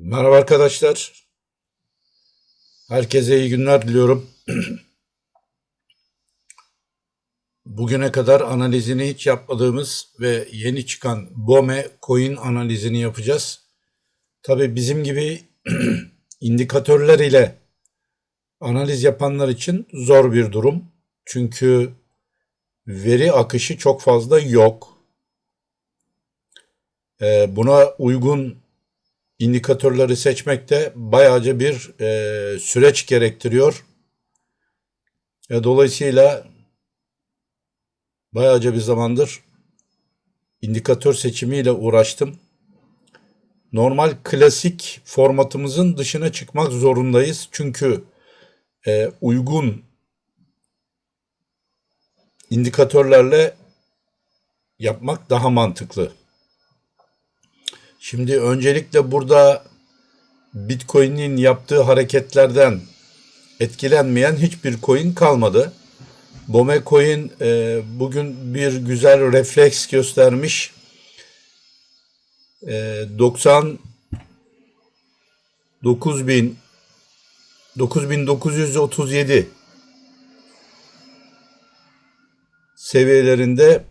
Merhaba arkadaşlar. Herkese iyi günler diliyorum. Bugüne kadar analizini hiç yapmadığımız ve yeni çıkan BOME coin analizini yapacağız. Tabii bizim gibi indikatörler ile analiz yapanlar için zor bir durum. Çünkü veri akışı çok fazla yok. Ee, buna uygun indikatörleri seçmekte bayağıca bir e, süreç gerektiriyor. E, dolayısıyla bayağıca bir zamandır indikatör seçimiyle uğraştım. Normal klasik formatımızın dışına çıkmak zorundayız. Çünkü e, uygun indikatörlerle yapmak daha mantıklı. Şimdi öncelikle burada Bitcoin'in yaptığı hareketlerden etkilenmeyen hiçbir coin kalmadı. Bome coin e, bugün bir güzel refleks göstermiş. E, 90 9000 9937 seviyelerinde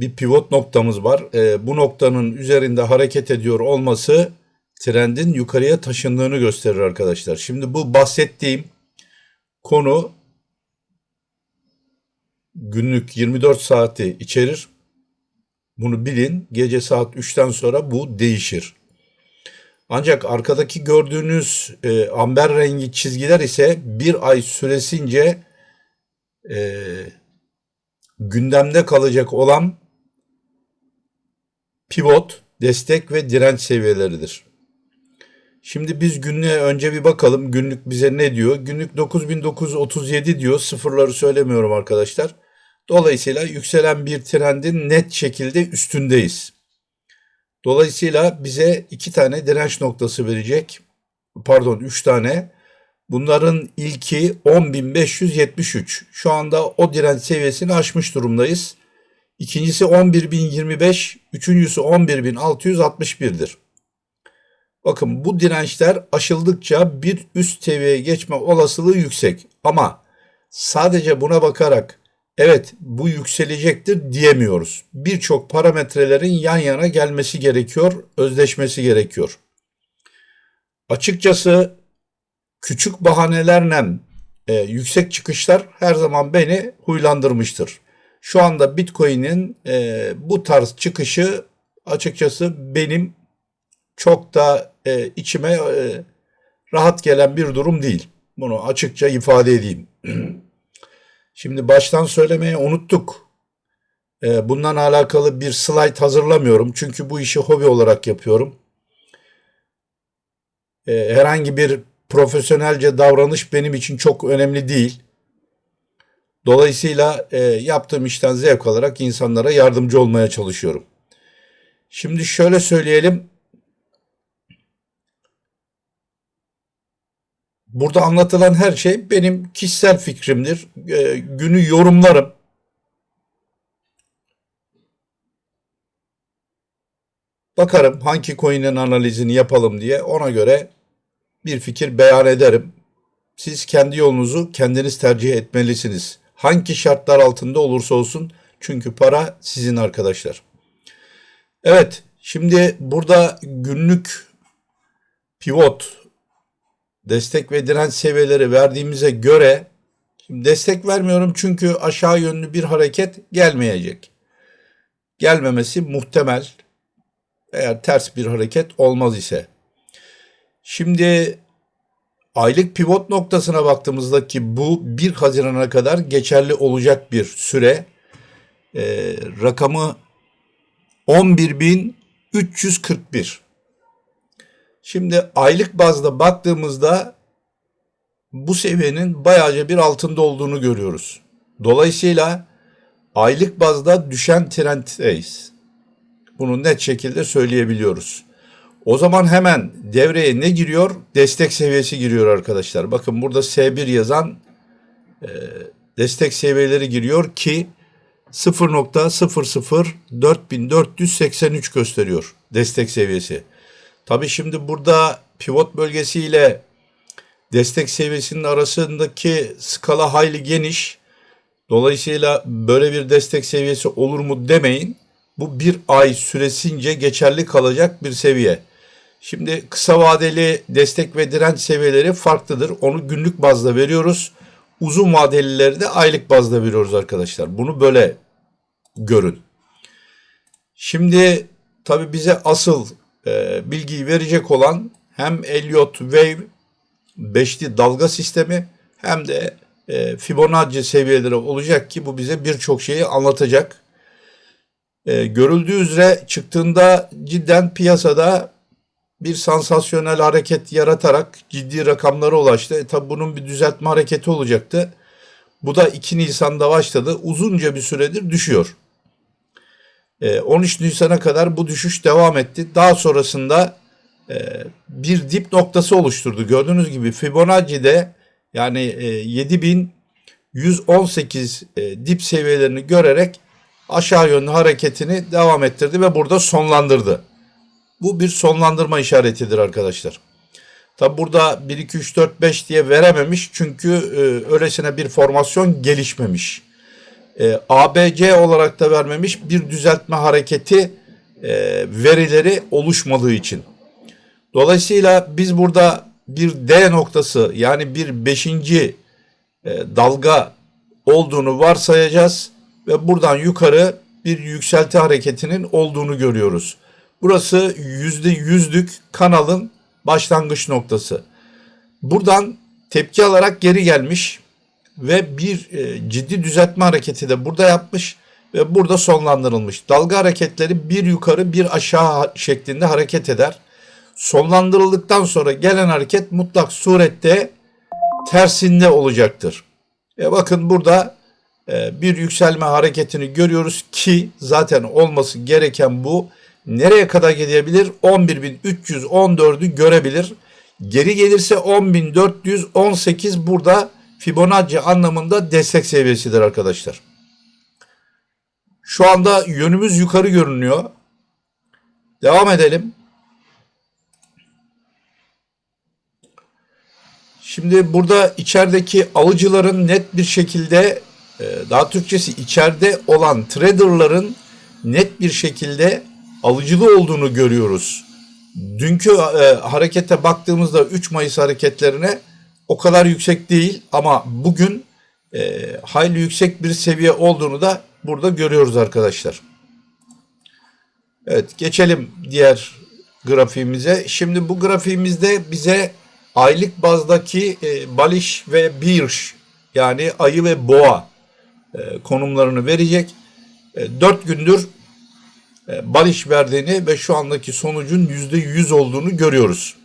bir pivot noktamız var. E, bu noktanın üzerinde hareket ediyor olması trendin yukarıya taşındığını gösterir arkadaşlar. Şimdi bu bahsettiğim konu günlük 24 saati içerir. Bunu bilin. Gece saat 3'ten sonra bu değişir. Ancak arkadaki gördüğünüz e, amber rengi çizgiler ise bir ay süresince e, gündemde kalacak olan pivot, destek ve direnç seviyeleridir. Şimdi biz günlüğe önce bir bakalım. Günlük bize ne diyor? Günlük 9937 diyor. Sıfırları söylemiyorum arkadaşlar. Dolayısıyla yükselen bir trendin net şekilde üstündeyiz. Dolayısıyla bize iki tane direnç noktası verecek. Pardon üç tane. Bunların ilki 10.573. Şu anda o direnç seviyesini aşmış durumdayız. İkincisi 11.025, üçüncüsü 11.661'dir. Bakın bu dirençler aşıldıkça bir üst seviyeye geçme olasılığı yüksek. Ama sadece buna bakarak evet bu yükselecektir diyemiyoruz. Birçok parametrelerin yan yana gelmesi gerekiyor, özleşmesi gerekiyor. Açıkçası küçük bahanelerle e, yüksek çıkışlar her zaman beni huylandırmıştır. Şu anda Bitcoin'in e, bu tarz çıkışı açıkçası benim çok da e, içime e, rahat gelen bir durum değil. Bunu açıkça ifade edeyim. Şimdi baştan söylemeyi unuttuk. E, bundan alakalı bir slide hazırlamıyorum. Çünkü bu işi hobi olarak yapıyorum. E, herhangi bir profesyonelce davranış benim için çok önemli değil. Dolayısıyla e, yaptığım işten zevk alarak insanlara yardımcı olmaya çalışıyorum. Şimdi şöyle söyleyelim. Burada anlatılan her şey benim kişisel fikrimdir. E, günü yorumlarım. Bakarım hangi coin'in analizini yapalım diye ona göre bir fikir beyan ederim. Siz kendi yolunuzu kendiniz tercih etmelisiniz. Hangi şartlar altında olursa olsun çünkü para sizin arkadaşlar. Evet şimdi burada günlük pivot destek ve direnç seviyeleri verdiğimize göre şimdi destek vermiyorum çünkü aşağı yönlü bir hareket gelmeyecek. Gelmemesi muhtemel eğer ters bir hareket olmaz ise. Şimdi aylık pivot noktasına baktığımızda ki bu 1 Haziran'a kadar geçerli olacak bir süre. E, rakamı 11.341. Şimdi aylık bazda baktığımızda bu seviyenin bayağıca bir altında olduğunu görüyoruz. Dolayısıyla aylık bazda düşen trenddeyiz. Bunu net şekilde söyleyebiliyoruz. O zaman hemen devreye ne giriyor? Destek seviyesi giriyor arkadaşlar. Bakın burada S1 yazan e, destek seviyeleri giriyor ki 0.004483 gösteriyor destek seviyesi. Tabi şimdi burada pivot bölgesi ile destek seviyesinin arasındaki skala hayli geniş. Dolayısıyla böyle bir destek seviyesi olur mu demeyin. Bu bir ay süresince geçerli kalacak bir seviye. Şimdi kısa vadeli destek ve direnç seviyeleri farklıdır. Onu günlük bazda veriyoruz. Uzun vadelileri de aylık bazda veriyoruz arkadaşlar. Bunu böyle görün. Şimdi tabi bize asıl e, bilgiyi verecek olan hem Elliott Wave beşli dalga sistemi hem de e, Fibonacci seviyeleri olacak ki bu bize birçok şeyi anlatacak. E, görüldüğü üzere çıktığında cidden piyasada bir sansasyonel hareket yaratarak ciddi rakamlara ulaştı. E, tabi bunun bir düzeltme hareketi olacaktı. Bu da 2 Nisan'da başladı. Uzunca bir süredir düşüyor. E, 13 Nisan'a kadar bu düşüş devam etti. Daha sonrasında e, bir dip noktası oluşturdu. Gördüğünüz gibi Fibonacci'de yani e, 7118 e, dip seviyelerini görerek aşağı yönlü hareketini devam ettirdi ve burada sonlandırdı. Bu bir sonlandırma işaretidir arkadaşlar. Tabi burada 1, 2, 3, 4, 5 diye verememiş çünkü e, öylesine bir formasyon gelişmemiş. E, ABC olarak da vermemiş bir düzeltme hareketi e, verileri oluşmadığı için. Dolayısıyla biz burada bir D noktası yani bir beşinci e, dalga olduğunu varsayacağız ve buradan yukarı bir yükselti hareketinin olduğunu görüyoruz. Burası yüzde yüzlük kanalın başlangıç noktası. Buradan tepki alarak geri gelmiş ve bir e, ciddi düzeltme hareketi de burada yapmış ve burada sonlandırılmış. Dalga hareketleri bir yukarı bir aşağı şeklinde hareket eder. Sonlandırıldıktan sonra gelen hareket mutlak surette tersinde olacaktır. E bakın burada e, bir yükselme hareketini görüyoruz ki zaten olması gereken bu. Nereye kadar gidebilir? 11.314'ü görebilir. Geri gelirse 10.418 burada Fibonacci anlamında destek seviyesidir arkadaşlar. Şu anda yönümüz yukarı görünüyor. Devam edelim. Şimdi burada içerideki alıcıların net bir şekilde e, daha Türkçesi içeride olan traderların net bir şekilde alıcılı olduğunu görüyoruz. Dünkü e, harekete baktığımızda 3 Mayıs hareketlerine o kadar yüksek değil ama bugün e, hayli yüksek bir seviye olduğunu da burada görüyoruz arkadaşlar. Evet geçelim diğer grafiğimize. Şimdi bu grafiğimizde bize aylık bazdaki e, Baliş ve Birş yani ayı ve boğa e, konumlarını verecek. E, 4 gündür e, Baliş verdiğini ve şu andaki sonucun %100 olduğunu görüyoruz.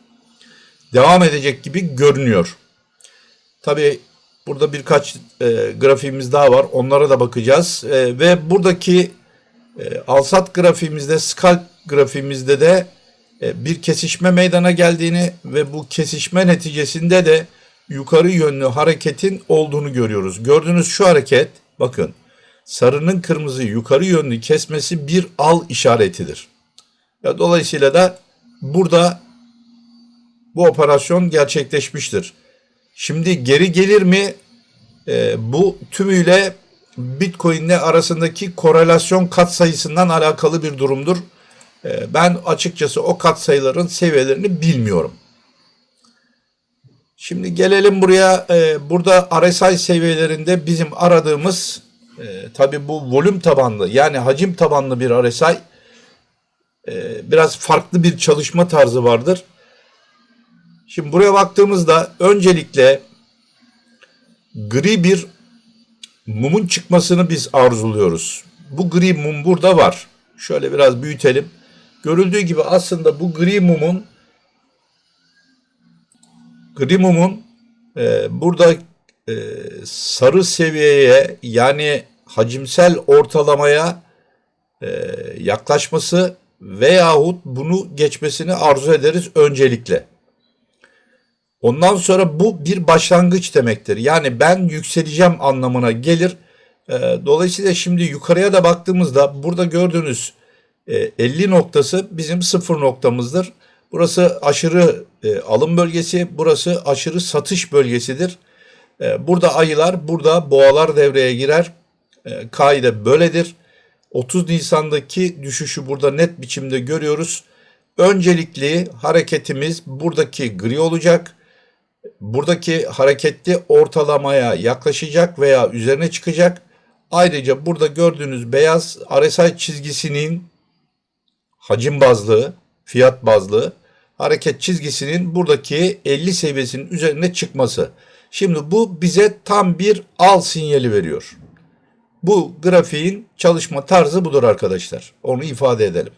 Devam edecek gibi görünüyor. Tabi burada birkaç e, grafiğimiz daha var. Onlara da bakacağız. E, ve buradaki e, alsat grafiğimizde, scalp grafiğimizde de e, bir kesişme meydana geldiğini ve bu kesişme neticesinde de yukarı yönlü hareketin olduğunu görüyoruz. Gördüğünüz şu hareket bakın sarının kırmızı yukarı yönlü kesmesi bir al işaretidir. Ya, dolayısıyla da burada bu operasyon gerçekleşmiştir. Şimdi geri gelir mi? E, bu tümüyle Bitcoin ile arasındaki korelasyon katsayısından alakalı bir durumdur. E, ben açıkçası o katsayıların seviyelerini bilmiyorum. Şimdi gelelim buraya. E, burada RSI seviyelerinde bizim aradığımız e, tabi bu volüm tabanlı yani hacim tabanlı bir RSI e, biraz farklı bir çalışma tarzı vardır. Şimdi buraya baktığımızda öncelikle gri bir mumun çıkmasını biz arzuluyoruz. Bu gri mum burada var. Şöyle biraz büyütelim. Görüldüğü gibi aslında bu gri mumun gri mumun e, burada e, sarı seviyeye yani hacimsel ortalamaya e, yaklaşması veyahut bunu geçmesini arzu ederiz öncelikle. Ondan sonra bu bir başlangıç demektir. Yani ben yükseleceğim anlamına gelir E, dolayısıyla şimdi yukarıya da baktığımızda burada gördüğünüz e, 50 noktası bizim sıfır noktamızdır. Burası aşırı e, alım bölgesi, burası aşırı satış bölgesidir. E, burada ayılar, burada boğalar devreye girer. E, kaide böyledir. 30 Nisan'daki düşüşü burada net biçimde görüyoruz. Öncelikli hareketimiz buradaki gri olacak. Buradaki hareketli ortalamaya yaklaşacak veya üzerine çıkacak. Ayrıca burada gördüğünüz beyaz RSI çizgisinin hacim bazlı, fiyat bazlı hareket çizgisinin buradaki 50 seviyesinin üzerine çıkması. Şimdi bu bize tam bir al sinyali veriyor. Bu grafiğin çalışma tarzı budur arkadaşlar. Onu ifade edelim.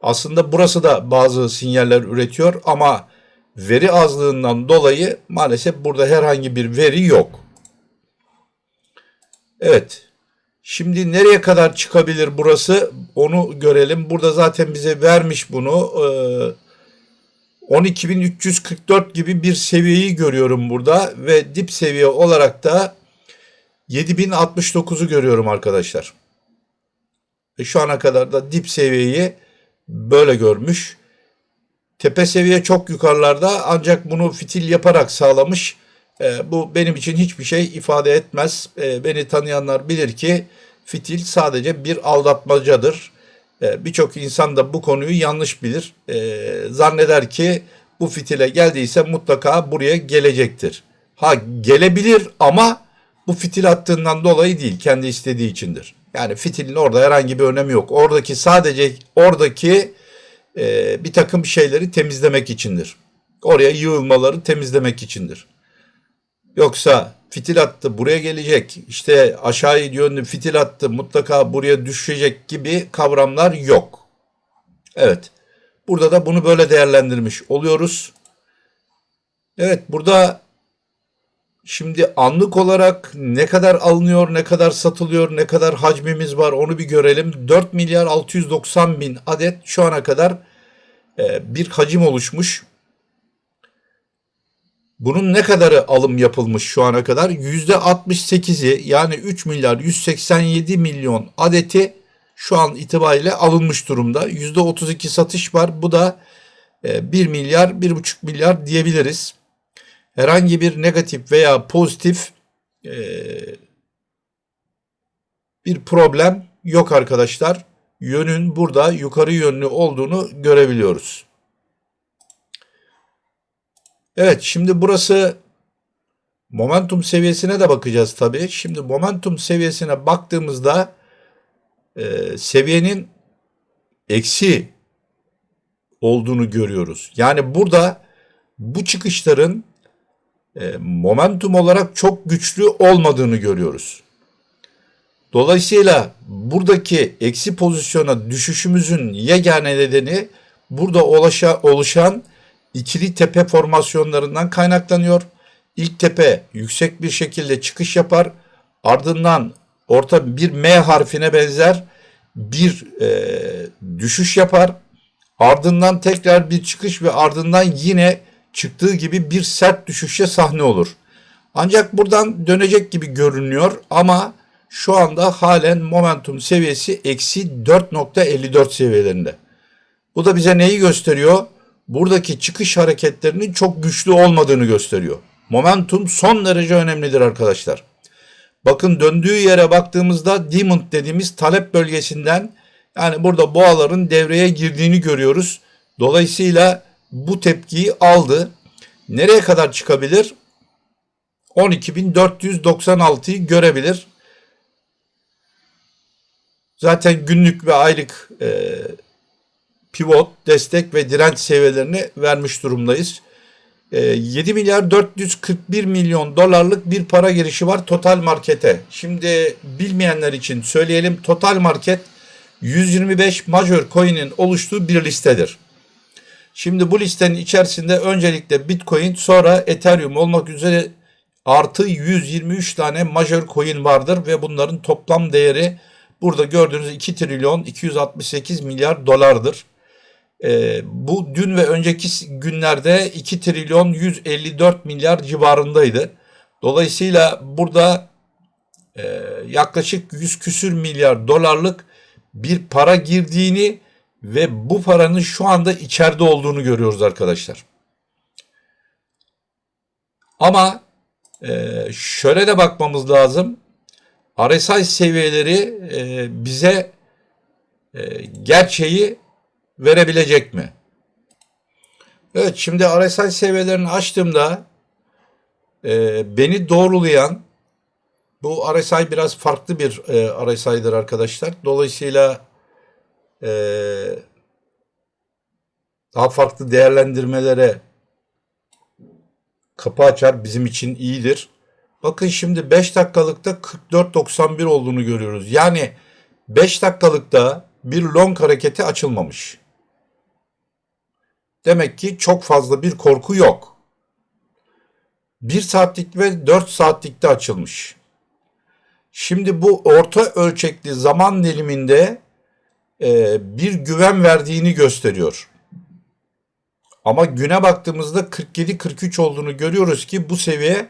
Aslında burası da bazı sinyaller üretiyor ama veri azlığından dolayı maalesef burada herhangi bir veri yok. Evet. Şimdi nereye kadar çıkabilir burası? Onu görelim. Burada zaten bize vermiş bunu. Ee, 12.344 gibi bir seviyeyi görüyorum burada ve dip seviye olarak da 7069'u görüyorum arkadaşlar. Ve şu ana kadar da dip seviyeyi böyle görmüş. Tepe seviye çok yukarılarda ancak bunu fitil yaparak sağlamış. E, bu benim için hiçbir şey ifade etmez. E, beni tanıyanlar bilir ki fitil sadece bir aldatmacadır. E, Birçok insan da bu konuyu yanlış bilir. E, zanneder ki bu fitile geldiyse mutlaka buraya gelecektir. Ha gelebilir ama bu fitil attığından dolayı değil, kendi istediği içindir. Yani fitilin orada herhangi bir önemi yok. Oradaki sadece oradaki e, bir takım şeyleri temizlemek içindir. Oraya yığılmaları temizlemek içindir. Yoksa fitil attı buraya gelecek, işte aşağı yönlü fitil attı mutlaka buraya düşecek gibi kavramlar yok. Evet, burada da bunu böyle değerlendirmiş oluyoruz. Evet, burada Şimdi anlık olarak ne kadar alınıyor, ne kadar satılıyor, ne kadar hacmimiz var onu bir görelim. 4 milyar 690 bin adet şu ana kadar e, bir hacim oluşmuş. Bunun ne kadarı alım yapılmış şu ana kadar? %68'i yani 3 milyar 187 milyon adeti şu an itibariyle alınmış durumda. %32 satış var. Bu da 1 milyar 1,5 milyar diyebiliriz herhangi bir negatif veya pozitif e, bir problem yok arkadaşlar. Yönün burada yukarı yönlü olduğunu görebiliyoruz. Evet şimdi burası momentum seviyesine de bakacağız tabii. Şimdi momentum seviyesine baktığımızda e, seviyenin eksi olduğunu görüyoruz. Yani burada bu çıkışların e, momentum olarak çok güçlü olmadığını görüyoruz. Dolayısıyla buradaki eksi pozisyona düşüşümüzün yegane nedeni burada oluşa, oluşan ikili tepe formasyonlarından kaynaklanıyor. İlk tepe yüksek bir şekilde çıkış yapar. Ardından orta bir M harfine benzer bir e, düşüş yapar. Ardından tekrar bir çıkış ve ardından yine çıktığı gibi bir sert düşüşe sahne olur. Ancak buradan dönecek gibi görünüyor ama şu anda halen momentum seviyesi eksi 4.54 seviyelerinde. Bu da bize neyi gösteriyor? Buradaki çıkış hareketlerinin çok güçlü olmadığını gösteriyor. Momentum son derece önemlidir arkadaşlar. Bakın döndüğü yere baktığımızda Diamond dediğimiz talep bölgesinden yani burada boğaların devreye girdiğini görüyoruz. Dolayısıyla bu tepkiyi aldı. Nereye kadar çıkabilir? 12.496'yı görebilir. Zaten günlük ve aylık e, pivot, destek ve direnç seviyelerini vermiş durumdayız. E, 7 milyar 441 milyon dolarlık bir para girişi var Total Market'e. Şimdi bilmeyenler için söyleyelim. Total Market 125 major coin'in oluştuğu bir listedir. Şimdi bu listenin içerisinde öncelikle Bitcoin sonra Ethereum olmak üzere artı 123 tane major coin vardır ve bunların toplam değeri burada gördüğünüz 2 trilyon 268 milyar dolardır. Ee, bu dün ve önceki günlerde 2 trilyon 154 milyar civarındaydı. Dolayısıyla burada e, yaklaşık 100 küsür milyar dolarlık bir para girdiğini ve bu paranın şu anda içeride olduğunu görüyoruz arkadaşlar. Ama e, şöyle de bakmamız lazım. RSI seviyeleri e, bize e, gerçeği verebilecek mi? Evet şimdi RSI seviyelerini açtığımda e, beni doğrulayan bu RSI biraz farklı bir e, RSI'dir arkadaşlar. Dolayısıyla e, daha farklı değerlendirmelere kapı açar bizim için iyidir. Bakın şimdi 5 dakikalıkta 44.91 olduğunu görüyoruz. Yani 5 dakikalıkta bir long hareketi açılmamış. Demek ki çok fazla bir korku yok. 1 saatlik ve 4 saatlikte açılmış. Şimdi bu orta ölçekli zaman diliminde e, bir güven verdiğini gösteriyor. Ama güne baktığımızda 47-43 olduğunu görüyoruz ki bu seviye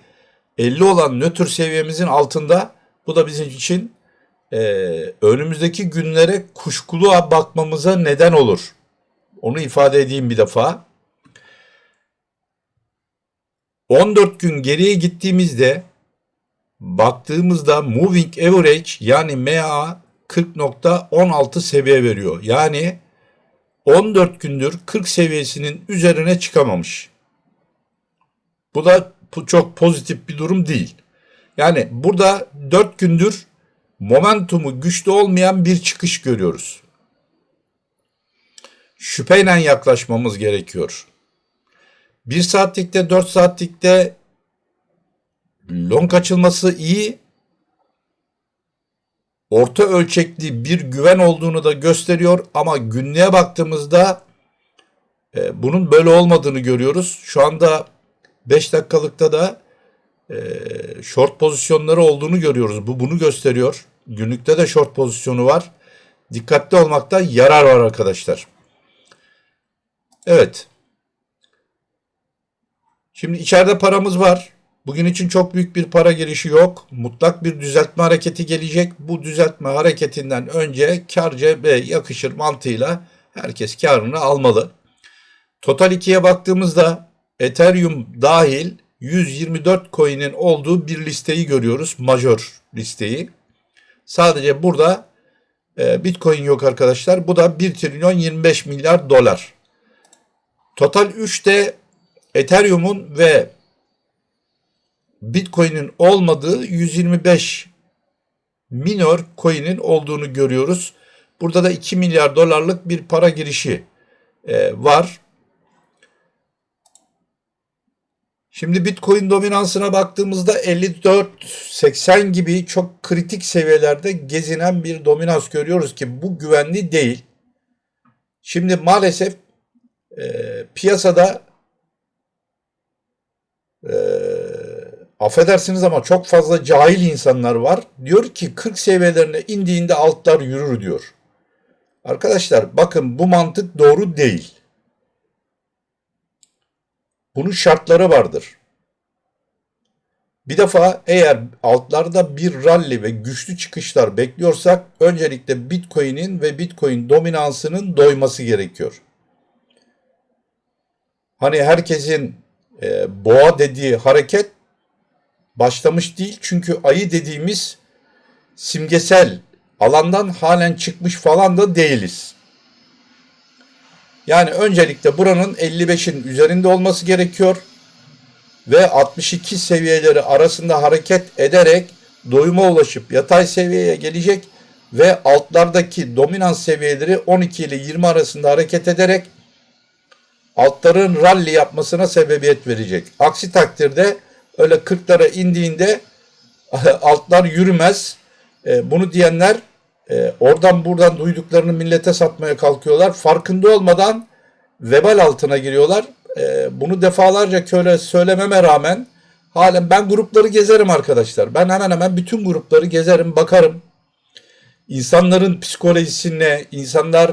50 olan nötr seviyemizin altında. Bu da bizim için e, önümüzdeki günlere kuşkulu bakmamıza neden olur. Onu ifade edeyim bir defa. 14 gün geriye gittiğimizde baktığımızda moving average yani MA 40.16 seviye veriyor. Yani 14 gündür 40 seviyesinin üzerine çıkamamış. Bu da çok pozitif bir durum değil. Yani burada 4 gündür momentumu güçlü olmayan bir çıkış görüyoruz. Şüpheyle yaklaşmamız gerekiyor. 1 saatlikte 4 saatlikte long açılması iyi. Orta ölçekli bir güven olduğunu da gösteriyor ama günlüğe baktığımızda e, bunun böyle olmadığını görüyoruz. Şu anda 5 dakikalıkta da e, short pozisyonları olduğunu görüyoruz. Bu bunu gösteriyor. Günlükte de short pozisyonu var. Dikkatli olmakta yarar var arkadaşlar. Evet. Şimdi içeride paramız var. Bugün için çok büyük bir para girişi yok. Mutlak bir düzeltme hareketi gelecek. Bu düzeltme hareketinden önce kar cebe yakışır mantığıyla herkes karını almalı. Total 2'ye baktığımızda Ethereum dahil 124 coin'in olduğu bir listeyi görüyoruz. Major listeyi. Sadece burada e, Bitcoin yok arkadaşlar. Bu da 1 trilyon 25 milyar dolar. Total 3'te Ethereum'un ve Bitcoin'in olmadığı 125 minor coin'in olduğunu görüyoruz. Burada da 2 milyar dolarlık bir para girişi e, var. Şimdi Bitcoin dominansına baktığımızda 54-80 gibi çok kritik seviyelerde gezinen bir dominans görüyoruz ki bu güvenli değil. Şimdi maalesef e, piyasada e, affedersiniz ama çok fazla cahil insanlar var. Diyor ki 40 seviyelerine indiğinde altlar yürür diyor. Arkadaşlar bakın bu mantık doğru değil. Bunun şartları vardır. Bir defa eğer altlarda bir rally ve güçlü çıkışlar bekliyorsak öncelikle Bitcoin'in ve Bitcoin dominansının doyması gerekiyor. Hani herkesin e, boğa dediği hareket başlamış değil. Çünkü ayı dediğimiz simgesel alandan halen çıkmış falan da değiliz. Yani öncelikle buranın 55'in üzerinde olması gerekiyor ve 62 seviyeleri arasında hareket ederek doyuma ulaşıp yatay seviyeye gelecek ve altlardaki dominans seviyeleri 12 ile 20 arasında hareket ederek altların rally yapmasına sebebiyet verecek. Aksi takdirde öyle 40'lara indiğinde altlar yürümez. E, bunu diyenler e, oradan buradan duyduklarını millete satmaya kalkıyorlar. Farkında olmadan vebal altına giriyorlar. E, bunu defalarca köle söylememe rağmen halen ben grupları gezerim arkadaşlar. Ben hemen hemen bütün grupları gezerim, bakarım. İnsanların psikolojisine, insanlar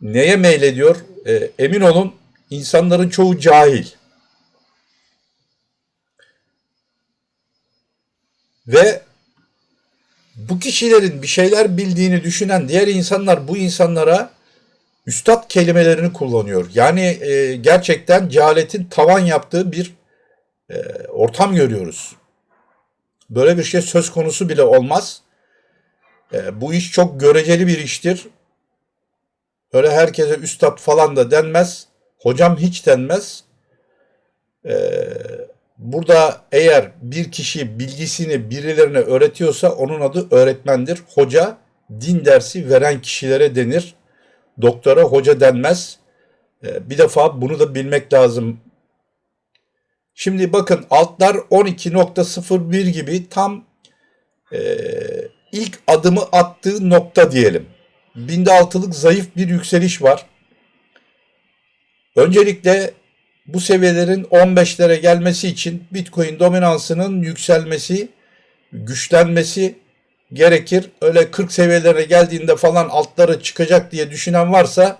neye meylediyor? Emin olun insanların çoğu cahil. Ve Bu kişilerin bir şeyler bildiğini düşünen diğer insanlar bu insanlara üstad kelimelerini kullanıyor. Yani e, gerçekten cehaletin tavan yaptığı bir e, ortam görüyoruz. Böyle bir şey söz konusu bile olmaz. E, bu iş çok göreceli bir iştir. Öyle herkese üstad falan da denmez. Hocam hiç denmez. E, burada eğer bir kişi bilgisini birilerine öğretiyorsa onun adı öğretmendir. Hoca din dersi veren kişilere denir. Doktora hoca denmez. E, bir defa bunu da bilmek lazım. Şimdi bakın altlar 12.01 gibi tam e, ilk adımı attığı nokta diyelim. Binde altılık zayıf bir yükseliş var. Öncelikle bu seviyelerin 15'lere gelmesi için Bitcoin dominansının yükselmesi, güçlenmesi gerekir. Öyle 40 seviyelerine geldiğinde falan altları çıkacak diye düşünen varsa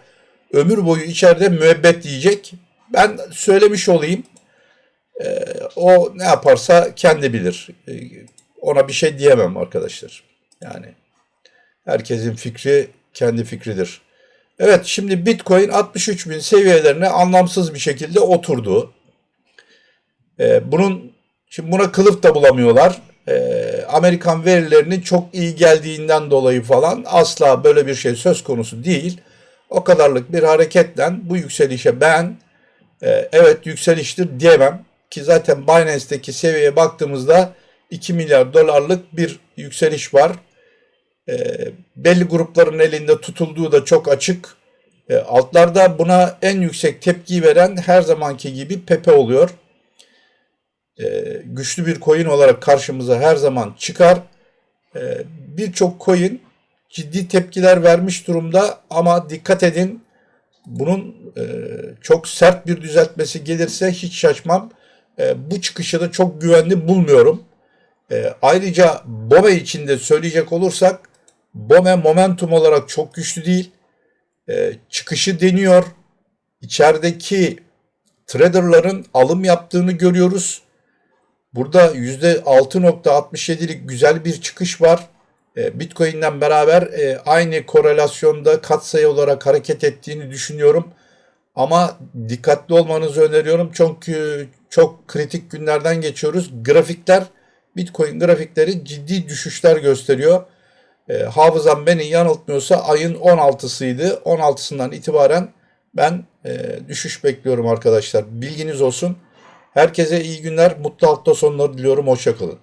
ömür boyu içeride müebbet yiyecek. Ben söylemiş olayım. Ee, o ne yaparsa kendi bilir. Ee, ona bir şey diyemem arkadaşlar. Yani herkesin fikri kendi fikridir. Evet şimdi Bitcoin 63 bin seviyelerine anlamsız bir şekilde oturdu. Ee, bunun şimdi buna kılıf da bulamıyorlar. Ee, Amerikan verilerinin çok iyi geldiğinden dolayı falan asla böyle bir şey söz konusu değil. O kadarlık bir hareketten bu yükselişe ben e, evet yükseliştir diyemem ki zaten Binance'deki seviyeye baktığımızda 2 milyar dolarlık bir yükseliş var. E, belli grupların elinde tutulduğu da çok açık. E, altlarda buna en yüksek tepki veren her zamanki gibi Pepe oluyor. E, güçlü bir coin olarak karşımıza her zaman çıkar. E, Birçok coin ciddi tepkiler vermiş durumda ama dikkat edin bunun e, çok sert bir düzeltmesi gelirse hiç şaşmam. E, bu çıkışı da çok güvenli bulmuyorum. E, ayrıca BOME için de söyleyecek olursak BOME momentum olarak çok güçlü değil. E, çıkışı deniyor. İçerideki traderların alım yaptığını görüyoruz. Burada %6.67'lik güzel bir çıkış var. E, Bitcoin'den beraber e, aynı korelasyonda katsayı olarak hareket ettiğini düşünüyorum. Ama dikkatli olmanızı öneriyorum çünkü çok kritik günlerden geçiyoruz. Grafikler, Bitcoin grafikleri ciddi düşüşler gösteriyor. E, hafızam beni yanıltmıyorsa ayın 16'sıydı. 16'sından itibaren ben e, düşüş bekliyorum arkadaşlar. Bilginiz olsun. Herkese iyi günler, mutlu hafta sonları diliyorum. Hoşçakalın.